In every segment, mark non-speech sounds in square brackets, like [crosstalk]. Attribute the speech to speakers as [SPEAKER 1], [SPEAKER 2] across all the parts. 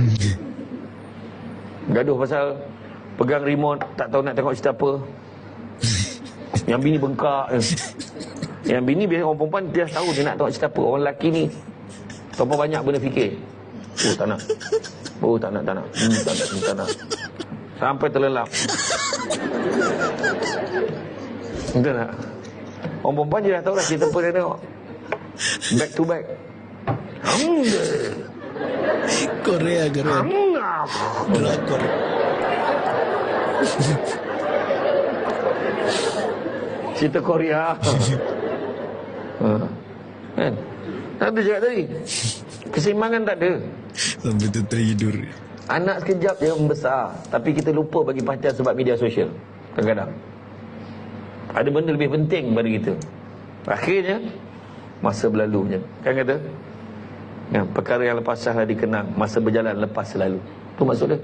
[SPEAKER 1] [laughs] Gaduh pasal pegang remote, tak tahu nak tengok cerita apa. [laughs] Yang bini bengkak. Yang bini biasa orang perempuan dia tahu dia nak tengok cerita apa. Orang lelaki ni Terlalu banyak benda fikir. Oh tak nak. Oh tak nak, tak nak. Hmm, tak nak, hmm, tak nak. Sampai terlelap. Betul tak? Orang perempuan je dah tahu dah cerita apa dia tengok. Back to back. Hmm.
[SPEAKER 2] Korea, Korea. Drakor.
[SPEAKER 1] Cerita Korea. ha. Kan? Tak ada cakap tadi. Keseimbangan tak ada.
[SPEAKER 2] Sampai tu terhidur.
[SPEAKER 1] Anak sekejap dia membesar. Tapi kita lupa bagi perhatian sebab media sosial. Kadang-kadang. Ada benda lebih penting daripada kita. Akhirnya, masa berlalu je. Kan kata? Ya, perkara yang lepas sah dikenang. Masa berjalan lepas selalu. Tu maksud dia.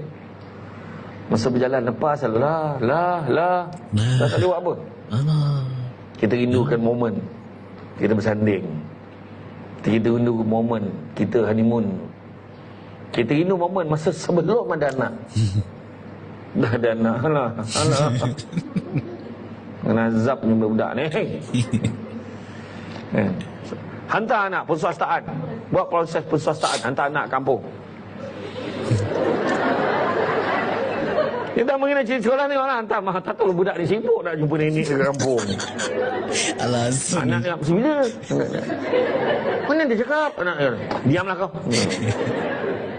[SPEAKER 1] Masa berjalan lepas selalu. Lah, lah, lah. Dah tak ada buat apa. Kita rindukan momen Kita bersanding Kita rindu momen Kita honeymoon Kita rindu momen Masa sebelum ada anak [laughs] Dah ada anak Alah Alah [laughs] Kena azab ni budak ni [laughs] Eh. Hantar anak perswastaan Buat proses perswastaan Hantar anak kampung Kita mengenai cerita sekolah ni orang hantar mah tak tahu budak ni sibuk nak jumpa nenek di kampung.
[SPEAKER 2] Alasan.
[SPEAKER 1] Anak dia bila? Mana dia cakap anak dia? Diamlah kau. [laughs]